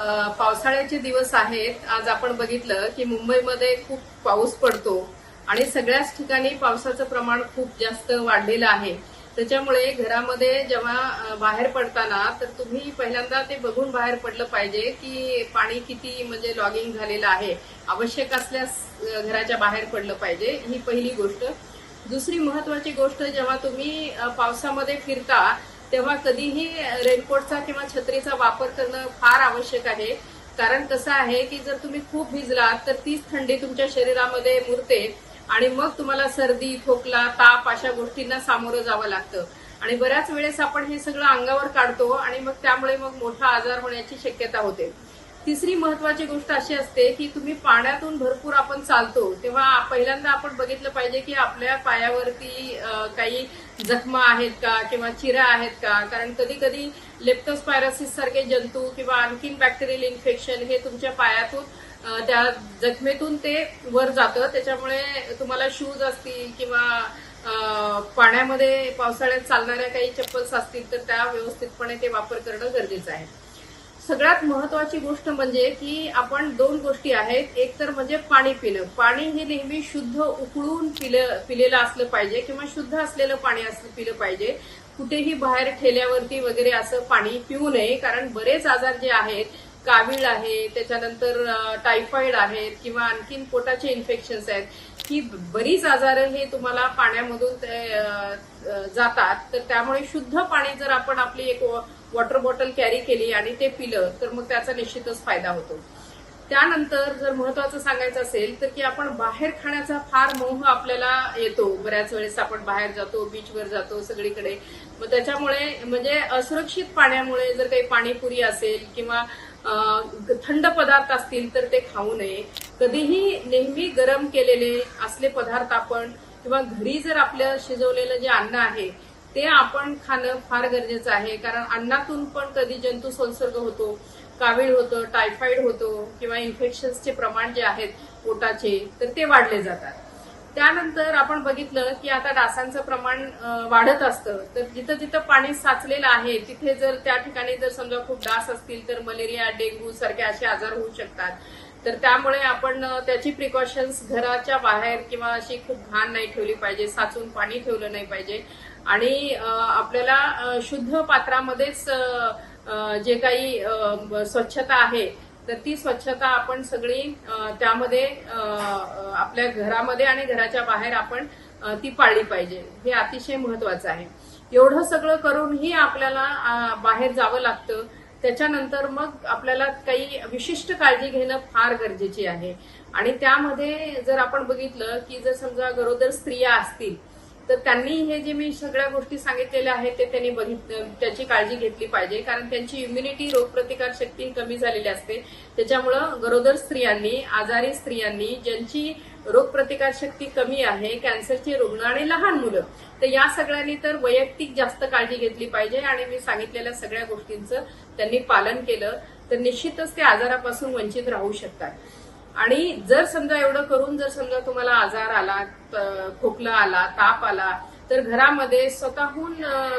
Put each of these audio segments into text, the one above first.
पावसाळ्याचे दिवस आहेत. आज आपण बघितलं की मुंबईमध्ये खूप पाऊस पडतो आणि सगळ्याच ठिकाणी पावसाचं प्रमाण खूप जास्त वाढलेलं आहे. त्याच्यामुळे घरामध्ये जेव्हा बाहेर पडताना तर तुम्ही पहिल्यांदा ते बघून बाहेर पडलं पाहिजे की पाणी किती म्हणजे लॉगिंग झालेलं आहे. आवश्यक असल्यास घराच्या बाहेर पडलं पाहिजे ही पहिली गोष्ट. दुसरी महत्वाची गोष्ट जेव्हा तुम्ही पावसामध्ये फिरता तेव्हा कधीही रेनकोटचा किंवा छत्रीचा वापर करणं फार आवश्यक आहे. कारण कसं आहे की जर तुम्ही खूप भिजलात तर तीच थंडी तुमच्या शरीरामध्ये मुरते आणि मग तुम्हाला सर्दी खोकला ताप अशा गोष्टींना सामोरं जावं लागतं. आणि बऱ्याच वेळेस आपण हे सगळं अंगावर काढतो आणि मग त्यामुळे मग मोठा आजार होण्याची शक्यता होते. तिसरी महत्वाची गोष्ट अशी असते की तुम्ही पाण्यातून भरपूर आपण चालतो तेव्हा पहिल्यांदा आपण बघितलं पाहिजे की आपल्या पायावरती काही जखमा आहेत का किंवा चिरा आहेत का? कारण कधी कधी लेप्टोस्पायरोसिस सारखे जंतू किंवा आणखीन बॅक्टेरियल इन्फेक्शन हे तुमच्या पायातून त्या जखमेतून ते वर जातं. त्याच्यामुळे तुम्हाला शूज असतील किंवा पाण्यामध्ये पावसाळ्यात चालणाऱ्या काही चप्पल्स असतील तर त्या व्यवस्थितपणे ते वापर करणं गरजेचं आहे. सगळ्यात महत्वाची गोष्ट म्हणजे की आपण दोन गोष्टी आहेत. एक तर म्हणजे पाणी पिणं. पाणी हे नेहमी शुद्ध उकळून पिलं पिलेलं असलं पाहिजे किंवा शुद्ध असलेलं पाणी असलं पिलं पाहिजे. कुठेही बाहेर ठेल्यावरती वगैरे असं पाणी पिऊ नये कारण बरेच आजार जे आहेत कावीळ आहे त्याच्यानंतर टायफॉइड आहेत किंवा आणखीन पोटाचे इन्फेक्शन्स आहेत. ही बरीच आजार हे तुम्हाला पाण्यामधून ते, जातात. तर त्यामुळे शुद्ध पाणी जर आपण आपली एक वॉटर बॉटल कॅरी केली आणि ते पिलं तर मग त्याचा निश्चितच फायदा होतो. त्यानंतर जर महत्वाचं सांगायचं असेल तर की आपण बाहेर खाण्याचा फार मोह आपल्याला येतो. बऱ्याच वेळेस आपण बाहेर जातो बीचवर जातो सगळीकडे. मग त्याच्यामुळे म्हणजे असुरक्षित पाण्यामुळे जर काही पाणीपुरी असेल किंवा थंड पदार्थ असतील तर ते खाऊ नये. कधीही नेहमी गरम केलेले असले पदार्थ आपण किंवा घरी जर आपलं शिजवलेलं जे अन्न आहे ते आपण खाणं फार गरजेचं आहे. कारण अन्नातून पण कधी जंतू संसर्ग होतो कावीळ होतं टायफॉइड होतो किंवा इन्फेक्शन्सचे प्रमाण जे आहेत पोटाचे तर ते वाढले जातात. त्यानंतर आपण बघितलं की आता डासांचं प्रमाण वाढत असतं. तर जिथं जिथं पाणी साचलेलं आहे तिथे जर त्या ठिकाणी जर समजा खूप डास असतील तर मलेरिया डेंग्यू सारखे असे आजार होऊ शकतात. तर त्यामुळे आपण त्याची प्रिकॉशन्स घराच्या बाहेर किंवा अशी खूप घाण नाही ठेवली पाहिजे साचून पाणी ठेवलं नाही पाहिजे. आणि आपल्याला शुद्ध पात्रामध्येच जे काही स्वच्छता आहे तर ती स्वच्छता आपण सगळी त्यामध्ये आपल्या घरामध्ये आणि घराच्या बाहेर आपण ती पाळली पाहिजे. हे अतिशय महत्वाचं आहे. एवढं सगळं करूनही आपल्याला बाहेर जावं लागतं. त्याच्यानंतर मग आपल्याला काही विशिष्ट काळजी घेणं फार गरजेची आहे. आणि त्यामध्ये जर आपण बघितलं की जर समजा गरोदर स्त्रिया असतील तर त्यांनी हे जे मी सगळ्या गोष्टी सांगितलेल्या आहेत ते त्यांनी त्याची काळजी घेतली पाहिजे. कारण त्यांची इम्युनिटी रोगप्रतिकार शक्ती कमी झालेली असते. त्याच्यामुळं गरोदर स्त्रियांनी आजारी स्त्रियांनी ज्यांची रोगप्रतिकार शक्ती कमी आहे कॅन्सरचे रुग्ण आणि लहान मुलं तर या सगळ्यांनी तर वैयक्तिक जास्त काळजी घेतली पाहिजे. आणि मी सांगितलेल्या सगळ्या गोष्टींचं त्यांनी पालन केलं. तर निश्चितच ते आजारापासून वंचित राहू शकतात. आणि जर समजा एवढं करून जर समजा तुम्हाला आजार आला खोकला आला ताप आला तर घरामध्ये स्वतःहून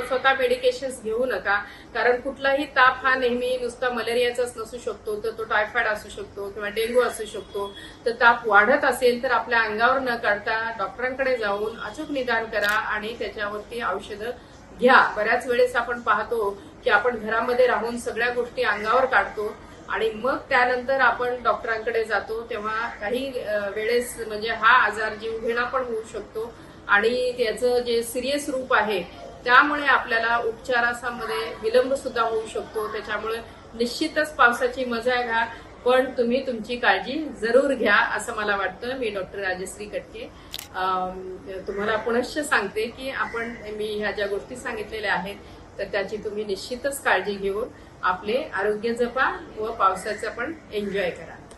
स्वतः मेडिकेशन्स घेऊ नका. कारण कुठलाही ताप हा नेहमी नुसता मलेरियाचाच नसू शकतो तर तो टायफॉइड असू शकतो किंवा डेंग्यू असू शकतो. तर ताप वाढत असेल तर आपल्या अंगावर न काढता डॉक्टरांकडे जाऊन अचूक निदान करा आणि त्याच्यावरती औषधं घ्या. बऱ्याच वेळेस आपण पाहतो की आपण घरामध्ये राहून सगळ्या गोष्टी अंगावर काढतो. आणि मग त्यानंतर आपण डॉक्टरांकडे जातो तेव्हा काही वेळेस म्हणजे हा आजार जीवघेणा पण होऊ शकतो. आणि त्याचं जे सिरियस रूप आहे त्यामुळे आपल्याला उपचारासामध्ये विलंब सुद्धा होऊ शकतो. त्याच्यामुळे निश्चितच पावसाची मजा घ्या पण तुम्ही तुमची काळजी जरूर घ्या असं मला वाटतं. मी डॉक्टर राजश्री कटके. तुम्हाला पुनश्च सांगते की आपण मी ह्या ज्या गोष्टी सांगितलेल्या आहेत तर त्याची तुम्ही निश्चितच काळजी घेऊन आपले आरोग्य जपा व पावसाचा पण एन्जॉय करा.